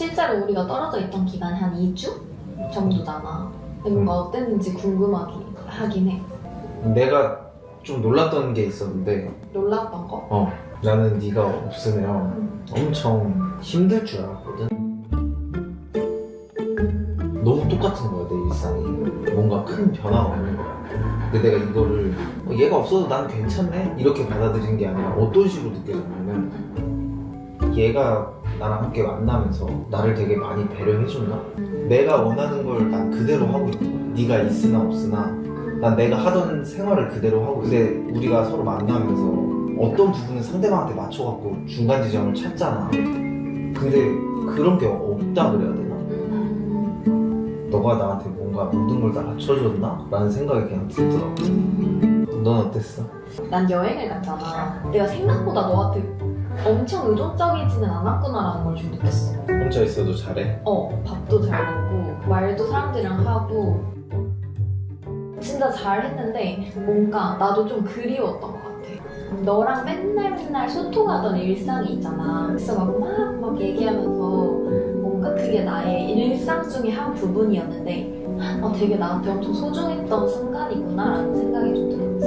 실제로 우리가 떨어져 있던 기간이 한 2주 정도잖아. 근데 뭔가 어땠는지 궁금하긴 하긴 해. 내가 좀 놀랐던 게 있었는데. 놀랐던 거? 어 나는 네가 없으면 엄청 힘들 줄 알았거든. 너무 똑같은 거야 내 일상이. 뭔가 큰 변화가 없는 거야. 근데 내가 이거를 어, 얘가 없어도 난 괜찮네? 이렇게 받아들인 게 아니라 어떤 식으로 느껴졌냐면 얘가 나랑 함께 만나면서 나를 되게 많이 배려해줬나? 내가 원하는 걸 난 그대로 하고 있는 거야 네가 있으나 없으나 난 내가 하던 생활을 그대로 하고 근데 우리가 서로 만나면서 어떤 부분은 상대방한테 맞춰갖고 중간 지점을 찾잖아 근데 그런 게 없다 그래야 되나? 음, 너가 나한테 뭔가 모든 걸 다 갖춰줬나? 라는 생각이 그냥 들더라고 넌 어땠어? 난 여행을 갔잖아. 내가 생각보다 너한테 엄청 의존적이지는 않았구나라는 걸 좀 느꼈어. 혼자 있어도 잘해? 어, 밥도 잘 먹고, 말도 사람들이랑 하고, 진짜 잘 했는데, 뭔가 나도 좀 그리웠던 것 같아. 너랑 맨날 맨날 소통하던 일상이 있잖아. 그래서 막막 막 얘기하면서 뭔가 그게 나의 일상 중에 한 부분이었는데, 어, 되게 나한테 엄청 소중했던 순간이구나라는 생각이 좀 들었지.